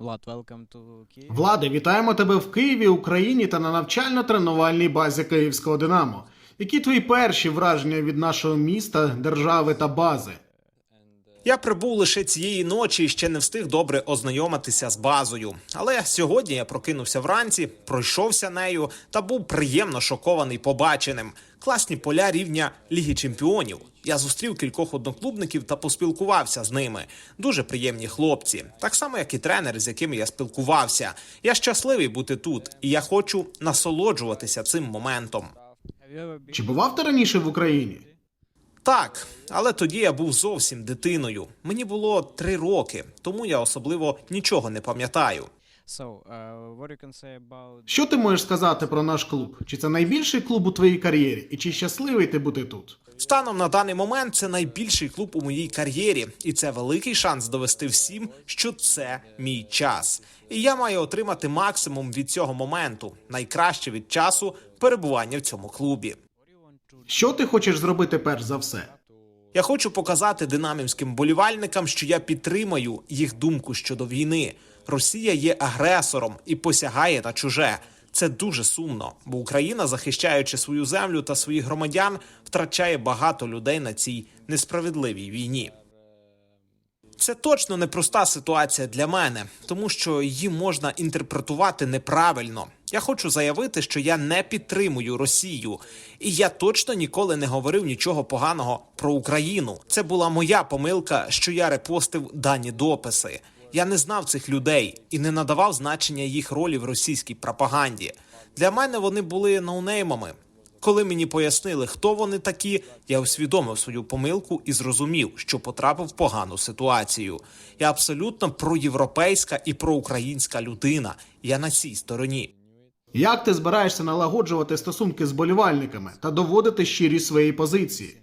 Влад, welcome to Київ. Влади, вітаємо тебе в Києві, Україні та на навчально-тренувальній базі Київського Динамо. Які твої перші враження від нашого міста, держави та бази? Я прибув лише цієї ночі і ще не встиг добре ознайомитися з базою. Але сьогодні я прокинувся вранці, пройшовся нею та був приємно шокований побаченим. Класні поля рівня Ліги Чемпіонів. Я зустрів кількох одноклубників та поспілкувався з ними. Дуже приємні хлопці, так само як і тренери, з якими я спілкувався. Я щасливий бути тут, і я хочу насолоджуватися цим моментом. Чи бував ти раніше в Україні? Так, але тоді я був зовсім дитиною. Мені було три роки, тому я особливо нічого не пам'ятаю. Uh, Що ти можеш сказати про наш клуб? Чи це найбільший клуб у твоїй кар'єрі? І чи щасливий ти бути тут? Станом на даний момент це найбільший клуб у моїй кар'єрі, і це великий шанс довести всім, що це мій час. І я маю отримати максимум від цього моменту, найкраще від часу перебування в цьому клубі. Що ти хочеш зробити перш за все? Я хочу показати динамівським болівальникам, що я підтримаю їх думку щодо війни. Росія є агресором і посягає на чуже. Це дуже сумно, бо Україна, захищаючи свою землю та своїх громадян, втрачає багато людей на цій несправедливій війні. Це точно непроста ситуація для мене, тому що її можна інтерпретувати неправильно. Я хочу заявити, що я не підтримую Росію, і я точно ніколи не говорив нічого поганого про Україну. Це була моя помилка, що я репостив дані дописи. Я не знав цих людей і не надавав значення їх ролі в російській пропаганді. Для мене вони були ноунеймами. Коли мені пояснили, хто вони такі, я усвідомив свою помилку і зрозумів, що потрапив в погану ситуацію. Я абсолютно проєвропейська і проукраїнська людина. Я на цій стороні. Як ти збираєшся налагоджувати стосунки з болівальниками та доводити щирість своєї позиції?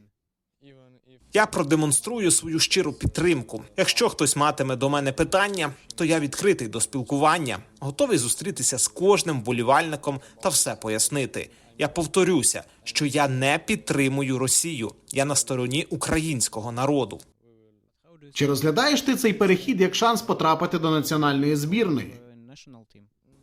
Я продемонструю свою щиру підтримку. Якщо хтось матиме до мене питання, то я відкритий до спілкування, готовий зустрітися з кожним вболівальником та все пояснити. Я повторюся, що я не підтримую Росію. Я на стороні українського народу. Чи розглядаєш ти цей перехід як шанс потрапити до національної збірної?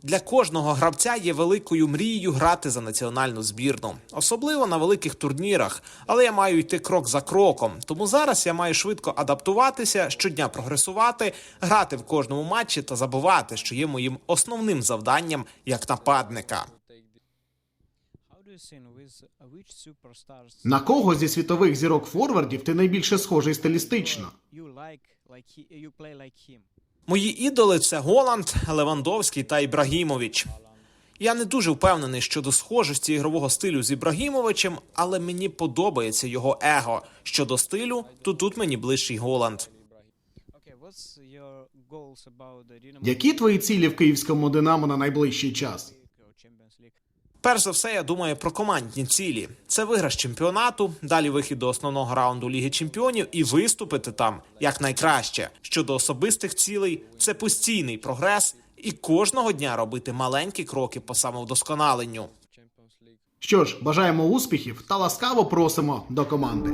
Для кожного гравця є великою мрією грати за національну збірну, особливо на великих турнірах. Але я маю йти крок за кроком. Тому зараз я маю швидко адаптуватися, щодня прогресувати, грати в кожному матчі та забувати, що є моїм основним завданням як нападника. На кого зі світових зірок форвардів ти найбільше схожий стилістично? Мої ідоли це Голанд, Левандовський та Ібрагімович. Я не дуже впевнений щодо схожості ігрового стилю з Ібрагімовичем, але мені подобається його его. Щодо стилю, то тут мені ближчий Голанд. Які твої цілі в київському Динамо на найближчий час? Перш за все, я думаю про командні цілі. Це виграш чемпіонату, далі вихід до основного раунду Ліги Чемпіонів і виступити там як найкраще. Щодо особистих цілей, це постійний прогрес і кожного дня робити маленькі кроки по самовдосконаленню. Що ж, бажаємо успіхів та ласкаво просимо до команди.